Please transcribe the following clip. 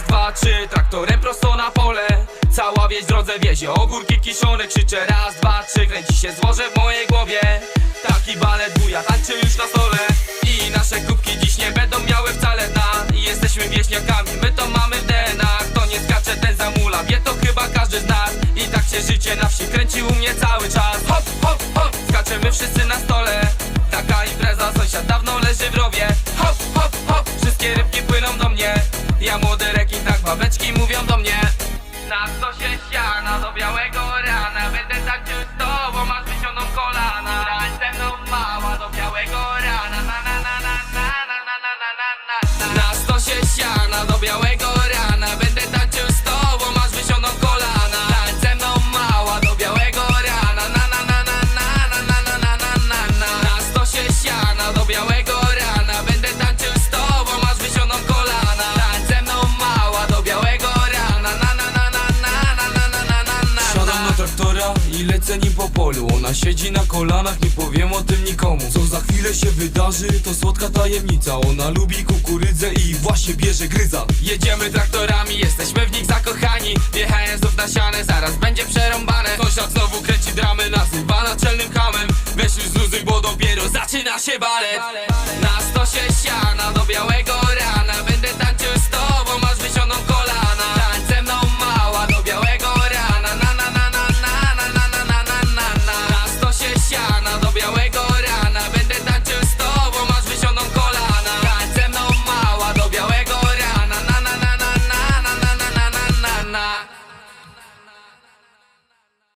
trzy Traktorem prosto na pole. Cała wieś drodze wiezie Ogórki kiszone krzyczę raz, dwa, trzy Kręci się złoże w mojej głowie. Taki balet buja tańczy już na stole. I nasze kubki dziś nie będą miały wcale dna. I Jesteśmy wieśniakami, my to mamy w DNA Kto nie skacze ten zamula, wie to chyba każdy z nas. I tak się życie na wsi kręci u mnie cały czas. Hop, hop, hop, skaczemy wszyscy na stole la. Traktora i lecę nim po polu. Ona siedzi na kolanach, nie powiem o tym nikomu. Co za chwilę się wydarzy, to słodka tajemnica. Ona lubi kukurydzę i właśnie bierze gryza. Jedziemy traktorami, jesteśmy w nich zakochani. Wjechałem znów na sianę, zaraz będzie przerąbane. Sąsiad znowu kręci dramy, nazywa naczelnym hamem. Weź już zluzuj, bo dopiero zaczyna się balet Na sto się siana do białego